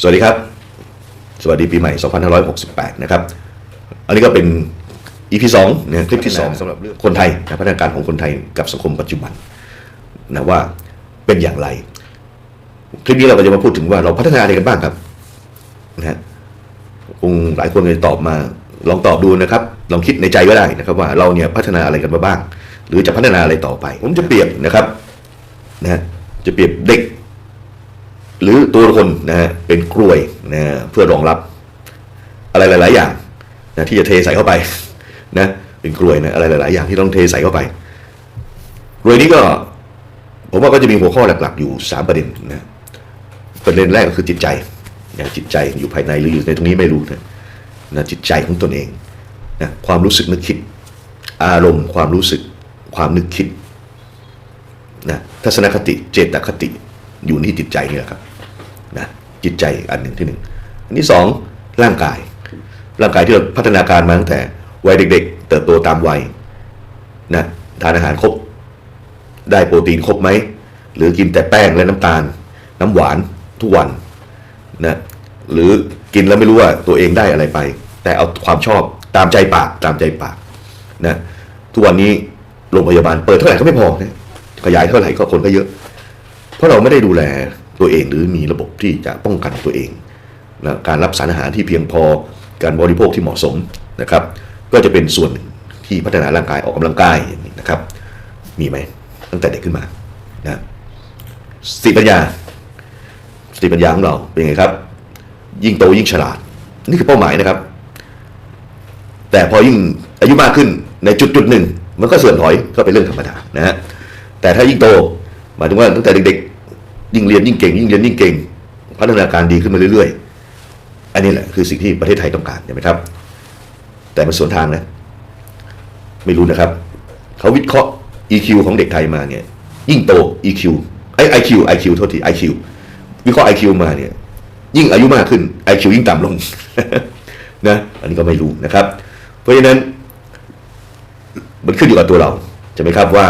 สวัสดีครับ สวัสดีปีใหม่ 2568 นะครับ อันนี้ก็เป็น EP 2เนี่ยคลิปที่2สำหรับเรื่องคนไทยนะพัฒนาการของคนไทยกับสังคมปัจจุบันนะว่าเป็นอย่างไร คลิปนี้เราก็จะมาพูดถึงว่าเราพัฒนาอะไรกันบ้างครับนะฮะคงหลายคนจะตอบมาลองตอบดูนะครับ ลองคิดในใจก็ได้นะครับว่าเราเนี่ยพัฒนาอะไรกันมาบ้าง หรือจะพัฒนาอะไรต่อไป ผมจะเปรียบนะครับนะฮะจะเปรียบเด็ก หรือตัวคนนะฮะเป็นกลวยนะฮะเพื่อรองรับอะไรหลาย ๆ อย่างนะที่จะเทใส่เข้าไปนะเป็นกลวยนะอะไรหลาย ๆ อย่างที่ต้องเทใส่เข้าไปกลวยนี้ก็ผมว่าก็จะมีหัวข้อหลัก ๆ อยู่สามประเด็นนะประเด็นแรกก็คือจิตใจนะจิตใจอยู่ภายในหรืออยู่ในตรงนี้ไม่รู้นะนะจิตใจของตนเองนะความรู้สึกนึกคิด อารมณ์ ความรู้สึกความนึกคิดนะทัศนคติเจตคติอยู่ที่จิตใจนี่แหละครับ จิตใจอันหนึ่งที่หนึ่งอันที่สองร่างกาย ร่างกายที่เราพัฒนาการมาตั้งแต่วัยเด็ก ๆ เติบโตตามวัยนะทานอาหารครบ ได้โปรตีนครบไหม หรือกินแต่แป้งและน้ำตาล น้ำหวานทุกวันนะหรือกินแล้วไม่รู้ว่าตัวเองได้อะไรไป แต่เอาความชอบตามใจปากตามใจปากนะทุกวันนี้โรงพยาบาลเปิดเท่าไหร่ก็ไม่พอนะขยายเท่าไหร่ก็คนก็เยอะ เพราะเราไม่ได้ดูแล ตัวเอง หรือมีระบบที่จะป้องกันตัวเองนะการรับสารอาหารที่เพียงพอการบริโภคที่เหมาะสมนะครับ ก็จะเป็นส่วนหนึ่งที่พัฒนาร่างกายออกกำลังกายอย่างนี้นะครับ มีไหมตั้งแต่เด็กขึ้นมานะสติปัญญาสติปัญญาของเราเป็นไงครับ ยิ่งโตยิ่งฉลาด นี่คือเป้าหมายนะครับ แต่พอยิ่งอายุมากขึ้นในจุดจุดหนึ่ง มันก็เสื่อมถอยก็เป็นเรื่องธรรมดานะฮะแต่ถ้ายิ่งโตหมายถึงว่าตั้งแต่เด็ก ยิ่งเรียนยิ่งเก่ง ยิ่งเรียนยิ่งเก่ง พัฒนาการดีขึ้นมาเรื่อยๆ อันนี้แหละคือสิ่งที่ประเทศไทยต้องการใช่ไหมครับ แต่มันสวนทางนะ ไม่รู้นะครับ เขาวิเคราะห์ EQ ของเด็กไทยมาเนี่ย ยิ่งโต EQ ไอ IQ IQ โทษที IQ วิเคราะห์ IQ มาเนี่ย ยิ่งอายุมากขึ้น IQ ยิ่งต่ำลงนะอันนี้ก็ไม่รู้นะครับ เพราะฉะนั้นมันขึ้นอยู่กับตัวเราใช่ไหมครับว่า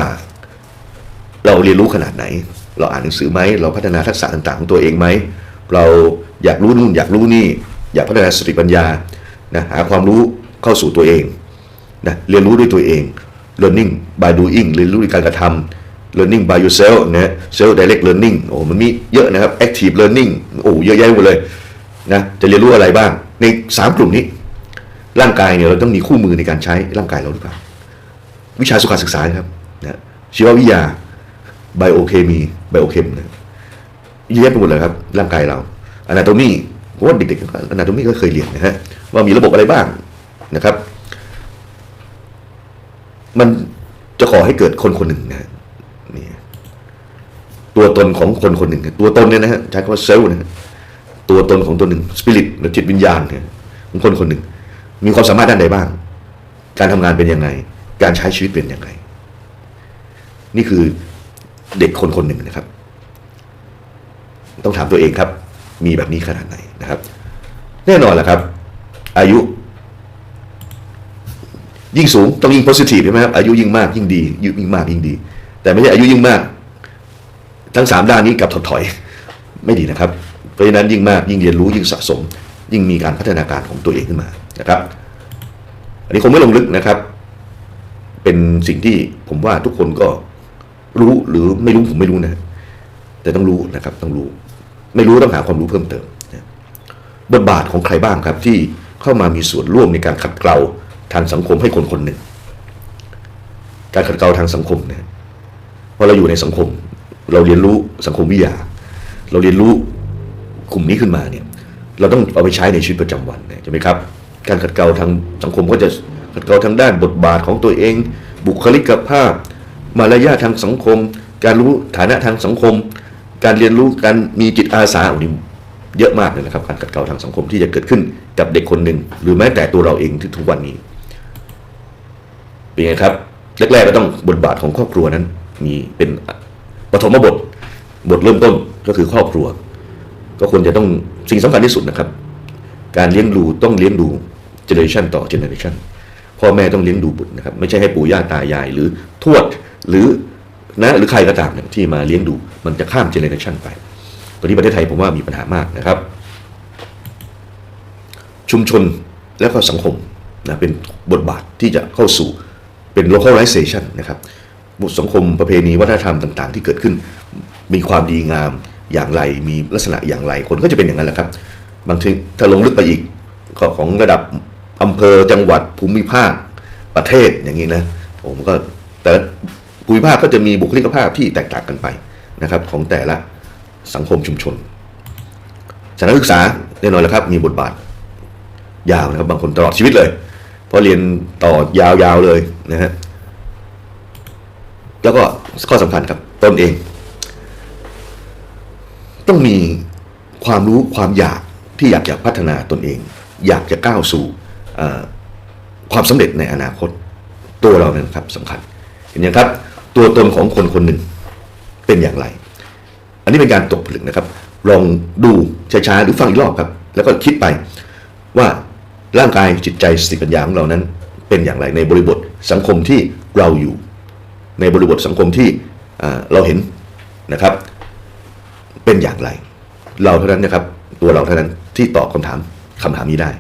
เราเรียนรู้ขนาดไหน เราอ่านหนังสือไหมเราพัฒนาทักษะต่างๆของตัวเองไหมเราอยากรู้นู่นอยากรู้นี่ อยากพัฒนาสติปัญญานะหาความรู้เข้าสู่ตัวเองนะเรียนรู้ด้วยตัวเอง learning by doing เรียนรู้ด้วยการกระทำ learning by yourself นะ self direct learning โอ้มันมีเยอะนะครับ active learning โอ้เยอะแยะหมดเลยนะจะเรียนรู้อะไรบ้าง ในสามกลุ่มนี้ ร่างกายเนี่ยเราต้องมีคู่มือในการใช้ร่างกายเราหรือเปล่าวิชาสุขศึกษาครับนะชีววิทยา ไบโอเคมีไบโอเคมนะเยอะแยะไปหมดเลยครับ ร่างกายเราอนาโตมีผมว่าเด็กๆอนาโตมีก็เคยเรียนนะฮะว่ามีระบบอะไรบ้างนะครับ มันจะขอให้เกิดคนคนหนึ่งนะนี่ตัวตนของคนคนหนึ่ง ตัวตนเนี่ยนะฮะใช้คำว่าเซลล์นะตัวตนของตัวหนึ่งสปิริตหรือจิตวิญญาณเนี่ยของคนคนหนึ่ง มีความสามารถด้านใดบ้าง การทำงานเป็นยังไง การใช้ชีวิตเป็นยังไง นี่คือ เด็กคนคนหนึ่งนะครับ ต้องถามตัวเองครับ มีแบบนี้ขนาดไหนนะครับ แน่นอนแหละครับ อายุ ยิ่งสูงต้องยิ่ง positive ใช่ไหมครับอายุยิ่งมากยิ่งดียุยิ่งมากยิ่งดี แต่ไม่ใช่อายุยิ่งมาก ทั้งสามด้านนี้กับถดถอย ไม่ดีนะครับ เพราะฉะนั้นยิ่งมากยิ่งเรียนรู้ยิ่งสะสม ยิ่งมีการพัฒนาการของตัวเองขึ้นมานะครับ อันนี้คงไม่ลงลึกนะครับ เป็นสิ่งที่ผมว่าทุกคนก็ รู้หรือไม่รู้ผมไม่รู้นะ แต่ต้องรู้นะครับ ต้องรู้ ไม่รู้ต้องหาความรู้เพิ่มเติมบทบาทของใครบ้างครับที่เข้ามามีส่วนร่วมในการขัดเกลาทางสังคมให้คนคนหนึ่ง การขัดเกลาทางสังคมนะพอเราอยู่ในสังคม เราเรียนรู้สังคมวิทยา เราเรียนรู้กลุ่มนี้ขึ้นมาเนี่ย เราต้องเอาไปใช้ในชีวิตประจำวันนะใช่ไหมครับ การขัดเกลาทางสังคมก็จะขัดเกลาทางด้านบทบาทของตัวเอง บุคลิกภาพ มารยาททางสังคม การรู้ฐานะทางสังคม การเรียนรู้การมีจิตอาสาอันนี้เยอะมากเลยนะครับ การขัดเกลาทางสังคมที่จะเกิดขึ้นกับเด็กคนหนึ่งหรือแม้แต่ตัวเราเองที่ทุกวันนี้ เป็นไงครับแรกๆก็ต้องบทบาทของครอบครัวนั้น มีเป็นปฐมบทบทเริ่มต้นก็คือครอบครัว ก็ควรจะต้องสิ่งสำคัญที่สุดนะครับ การเลี้ยงดูต้องเลี้ยงดูเจเนอเรชันต่อเจเนอเรชันพ่อแม่ต้องเลี้ยงดูบุตรนะครับ ไม่ใช่ให้ปู่ย่าตายายหรือทวด หรือนะหรือใครก็ตามเนี่ยที่มาเลี้ยงดู มันจะข้ามเจเนอเรชันไป ตอนนี้ประเทศไทยผมว่ามีปัญหามากนะครับ ชุมชนและก็สังคมนะเป็นบทบาทที่จะเข้าสู่เป็น localization นะครับสังคมประเพณีวัฒนธรรมต่าง ๆ ที่เกิดขึ้น มีความดีงามอย่างไร มีลักษณะอย่างไร คนก็จะเป็นอย่างนั้นแหละครับ บางทีถ้าลงลึกไปอีกก็ของระดับอำเภอจังหวัดภูมิภาคประเทศอย่างนี้นะผมก็แต่ ภูมิภาคก็จะมีบุคลิกภาพที่แตกต่างกันไปนะครับของแต่ละสังคมชุมชนสถานศึกษาแน่นอนแล้วครับมีบทบาท ยาวนะครับบางคนตลอดชีวิตเลยเพราะเรียนต่อยาวๆเลยนะฮะแล้วก็ข้อสำคัญครับตนเอง ต้องมีความรู้ความอยากที่อยากจะพัฒนาตนเอง อยากจะก้าวสู่ความสำเร็จในอนาคตตัวเรานั้นครับสำคัญเห็นยังครับ ตัวตนของคนคนหนึ่งเป็นอย่างไร อันนี้เป็นการตกผลึกนะครับ ลองดูช้าๆหรือฟังอีกรอบครับ แล้วก็คิดไปว่าร่างกายจิตใจสติปัญญาของเรานั้น เป็นอย่างไรในบริบทสังคมที่เราอยู่ ในบริบทสังคมที่เราเห็นนะครับ เป็นอย่างไร เราเท่านั้นนะครับ ตัวเราเท่านั้นที่ตอบคำถามคำถามนี้ได้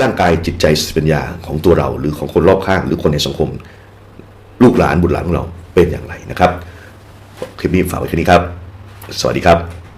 ร่างกายจิตใจสติปัญญาของตัวเรา หรือของคนรอบข้าง หรือคนในสังคม ลูกหลานบุตรหลานของเรา เป็นอย่างไรนะครับ คลิปนี้ฝากไว้แค่นี้ครับ สวัสดีครับ